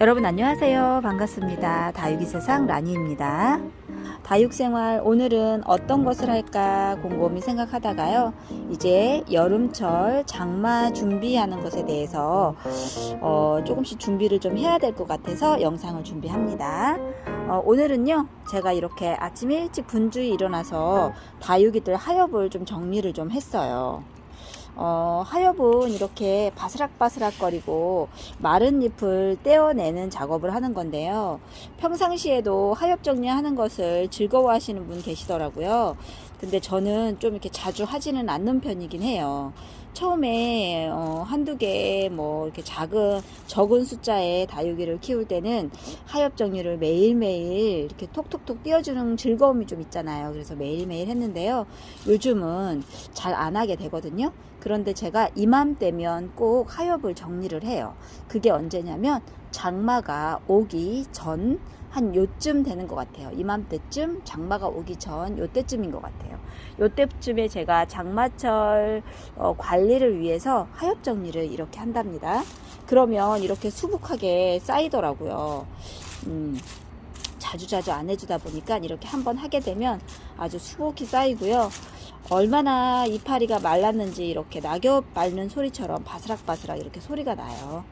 여러분 안녕하세요. 반갑습니다. 다육이 세상 라니입니다. 다육 생활 오늘은 어떤 것을 할까 곰곰이 생각하다가요. 이제 여름철 장마 준비하는 것에 대해서 어, 조금씩 준비를 좀 해야 될 것 같아서 영상을 준비합니다. 어, 오늘은요. 제가 이렇게 아침 일찍 분주히 일어나서 다육이들 하엽을 좀 정리를 좀 했어요. 어, 하엽은 이렇게 바스락바스락 거리고 마른 잎을 떼어내는 작업을 하는 건데요. 평상시에도 하엽 정리하는 것을 즐거워하시는 분 계시더라고요. 근데 저는 좀 이렇게 자주 하지는 않는 편이긴 해요. 처음에 어, 한두 개 뭐 이렇게 작은 적은 숫자의 다육이를 키울 때는 하엽 정리를 매일매일 이렇게 톡톡톡 띄워주는 즐거움이 좀 있잖아요. 그래서 매일매일 했는데요. 요즘은 잘 안 하게 되거든요. 그런데 제가 이맘때면 꼭 하엽을 정리를 해요. 그게 언제냐면 장마가 오기 전 한 요쯤 되는 것 같아요. 이맘때쯤 장마가 오기 전 요때쯤인 것 같아요. 요때쯤에 제가 장마철 어, 관리를 위해서 하엽 정리를 이렇게 한답니다. 그러면 이렇게 수북하게 쌓이더라고요. 음, 자주자주 안 해주다 보니까 이렇게 한번 하게 되면 아주 수북히 쌓이고요. 얼마나 이파리가 말랐는지 이렇게 낙엽 밟는 소리처럼 바스락바스락 이렇게 소리가 나요.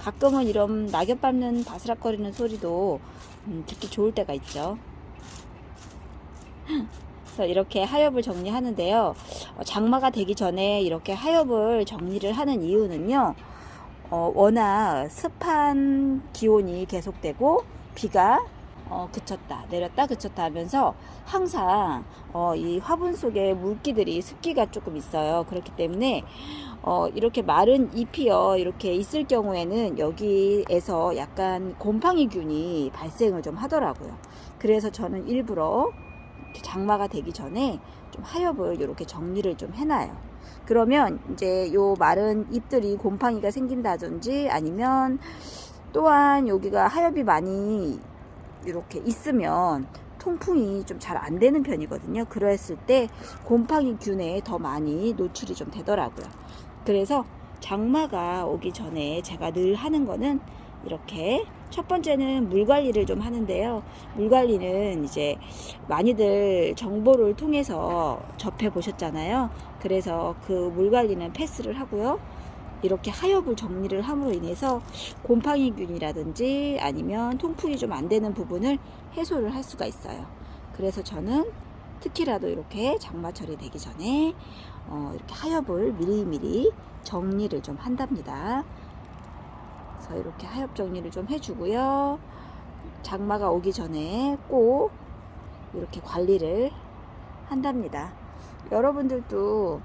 가끔은 이런 낙엽 밟는 바스락거리는 소리도 음, 듣기 좋을 때가 있죠. 그래서 이렇게 하엽을 정리하는데요. 어, 장마가 되기 전에 이렇게 하엽을 정리를 하는 이유는요. 어, 워낙 습한 기온이 계속되고 비가 어, 그쳤다 내렸다 그쳤다 하면서 항상 어, 이 화분 속에 물기들이 습기가 조금 있어요. 그렇기 때문에 어, 이렇게 마른 잎이요 이렇게 있을 경우에는 여기에서 약간 곰팡이균이 발생을 좀 하더라고요. 그래서 저는 일부러 장마가 되기 전에 좀 하엽을 이렇게 정리를 좀 해놔요. 그러면 이제 요 마른 잎들이 곰팡이가 생긴다든지 아니면 또한 여기가 하엽이 많이 이렇게 있으면 통풍이 좀 잘 안 되는 편이거든요. 그랬을 때 곰팡이 균에 더 많이 노출이 좀 되더라고요. 그래서 장마가 오기 전에 제가 늘 하는 거는 이렇게 첫 번째는 물 관리를 좀 하는데요. 물 관리는 이제 많이들 정보를 통해서 접해 보셨잖아요. 그래서 그 물 관리는 패스를 하고요. 이렇게 하엽을 정리를 함으로 인해서 곰팡이균이라든지 아니면 통풍이 좀 안 되는 부분을 해소를 할 수가 있어요. 그래서 저는 특히라도 이렇게 장마철이 되기 전에 어, 이렇게 하엽을 미리미리 정리를 좀 한답니다. 그래서 이렇게 하엽 정리를 좀 해주고요. 장마가 오기 전에 꼭 이렇게 관리를 한답니다. 여러분들도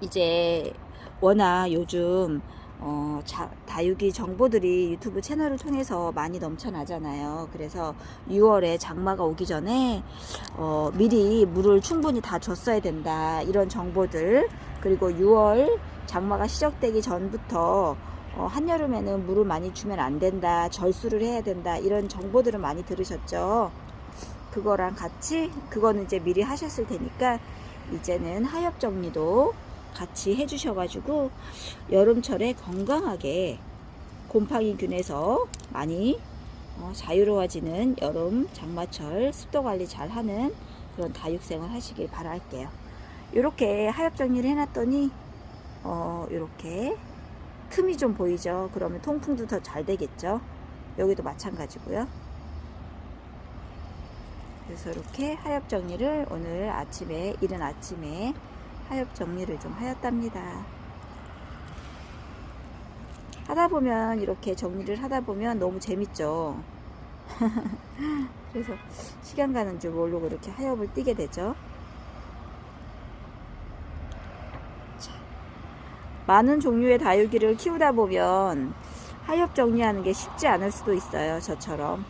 이제 워낙 요즘 어, 자, 다육이 정보들이 유튜브 채널을 통해서 많이 넘쳐나잖아요. 그래서 6월에 장마가 오기 전에 어, 미리 물을 충분히 다 줬어야 된다. 이런 정보들 그리고 6월 장마가 시작되기 전부터 어, 한여름에는 물을 많이 주면 안 된다. 절수를 해야 된다. 이런 정보들을 많이 들으셨죠. 그거랑 같이 그거는 이제 미리 하셨을 테니까 이제는 하엽 정리도 같이 해주셔가지고 여름철에 건강하게 곰팡이균에서 많이 어, 자유로워지는 여름 장마철 습도 관리 잘하는 그런 다육생활 하시길 바랄게요. 이렇게 하엽 정리를 해놨더니 어, 이렇게 틈이 좀 보이죠. 그러면 통풍도 더 잘 되겠죠. 여기도 마찬가지고요. 그래서 이렇게 하엽 정리를 오늘 아침에 이른 아침에 하엽 정리를 좀 하였답니다. 하다 보면 이렇게 정리를 하다 보면 너무 재밌죠. 그래서 시간 가는 줄 모르고 이렇게 하엽을 띄게 되죠. 자, 많은 종류의 다육이를 키우다 보면 하엽 정리하는 게 쉽지 않을 수도 있어요. 저처럼.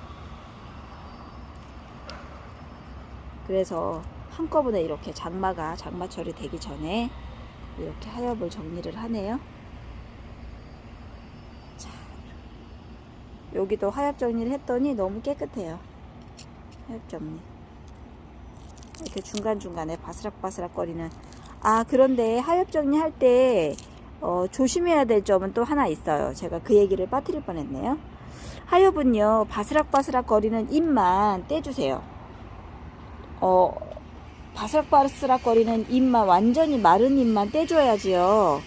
그래서 한꺼번에 이렇게 장마가 장마철이 되기 전에 이렇게 하엽을 정리를 하네요. 자, 여기도 하엽 정리를 했더니 너무 깨끗해요. 하엽 정리. 이렇게 중간중간에 바스락바스락 거리는 아 그런데 하엽 정리할 때 어, 조심해야 될 점은 또 하나 있어요. 제가 그 얘기를 빠뜨릴 뻔했네요. 하엽은요 바스락바스락 거리는 잎만 떼주세요. 어, 바스락바스락 거리는 잎만 완전히 마른 잎만 떼줘야지요.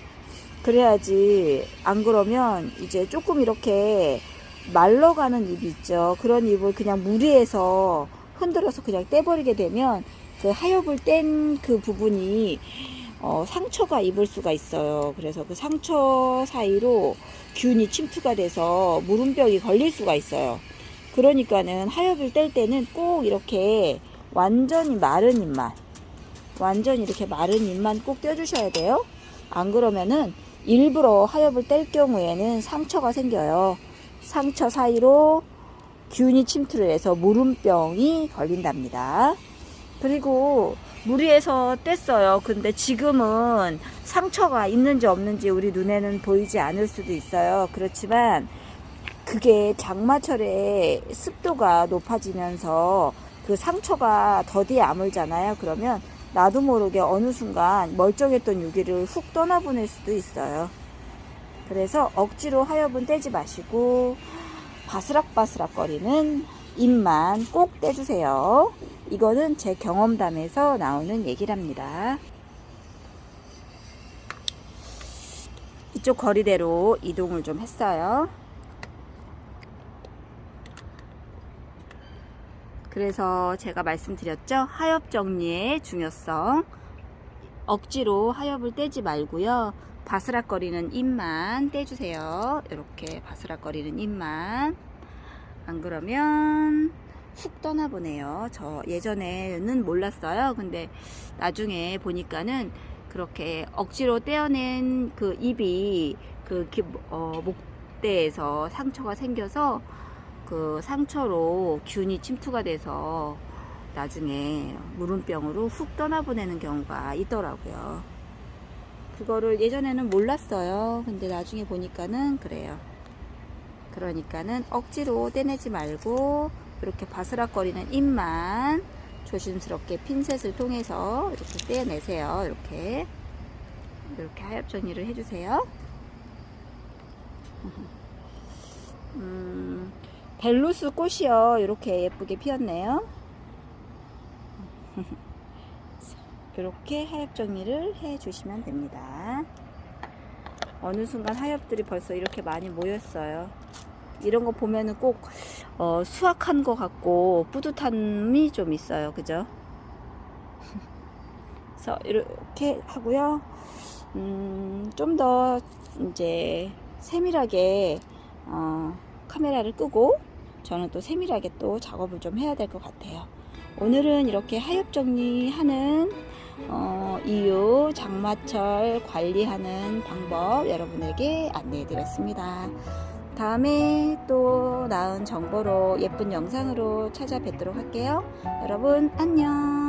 그래야지 안 그러면 이제 조금 이렇게 말러가는 잎이 있죠. 그런 잎을 그냥 무리해서 흔들어서 그냥 떼버리게 되면 그 하엽을 뗀 그 부분이 어, 상처가 입을 수가 있어요. 그래서 그 상처 사이로 균이 침투가 돼서 무름병이 걸릴 수가 있어요. 그러니까는 하엽을 뗄 때는 꼭 이렇게 완전히 마른 잎만, 완전히 이렇게 마른 잎만 꼭 떼주셔야 돼요. 안 그러면은 일부러 하엽을 뗄 경우에는 상처가 생겨요. 상처 사이로 균이 침투를 해서 무름병이 걸린답니다. 그리고 무리해서 뗐어요. 근데 지금은 상처가 있는지 없는지 우리 눈에는 보이지 않을 수도 있어요. 그렇지만 그게 장마철에 습도가 높아지면서 그 상처가 더디에 아물잖아요. 그러면 나도 모르게 어느 순간 멀쩡했던 유기를 훅 떠나보낼 수도 있어요. 그래서 억지로 하엽은 떼지 마시고 바스락바스락 거리는 잎만 꼭 떼주세요. 이거는 제 경험담에서 나오는 얘기랍니다. 이쪽 거리대로 이동을 좀 했어요. 그래서 제가 말씀드렸죠. 하엽 정리의 중요성. 억지로 하엽을 떼지 말고요. 바스락거리는 잎만 떼주세요. 이렇게 바스락거리는 잎만. 안 그러면 훅 떠나보네요. 저 예전에는 몰랐어요. 근데 나중에 보니까는 그렇게 억지로 떼어낸 그 잎이 그 기- 어, 목대에서 상처가 생겨서 그 상처로 균이 침투가 돼서 나중에 무름병으로 훅 떠나보내는 경우가 있더라고요. 그거를 예전에는 몰랐어요. 근데 나중에 보니까는 그래요. 그러니까는 억지로 떼내지 말고 이렇게 바스락거리는 잎만 조심스럽게 핀셋을 통해서 이렇게 떼내세요. 이렇게 이렇게 하엽 정리를 해주세요. 음, 벨루스 꽃이요. 이렇게 예쁘게 피었네요. 이렇게 하엽 정리를 해 주시면 됩니다. 어느 순간 하엽들이 벌써 이렇게 많이 모였어요. 이런 거 보면은 꼭 어, 수확한 것 같고 뿌듯함이 좀 있어요. 그죠? 그래서 이렇게 하고요. 음, 좀 더 이제 세밀하게 어, 카메라를 끄고 저는 또 세밀하게 또 작업을 좀 해야 될 것 같아요. 오늘은 이렇게 하엽 정리하는 어, 이유 장마철 관리하는 방법 여러분에게 안내해 드렸습니다. 다음에 또 나은 정보로 예쁜 영상으로 찾아뵙도록 할게요. 여러분 안녕.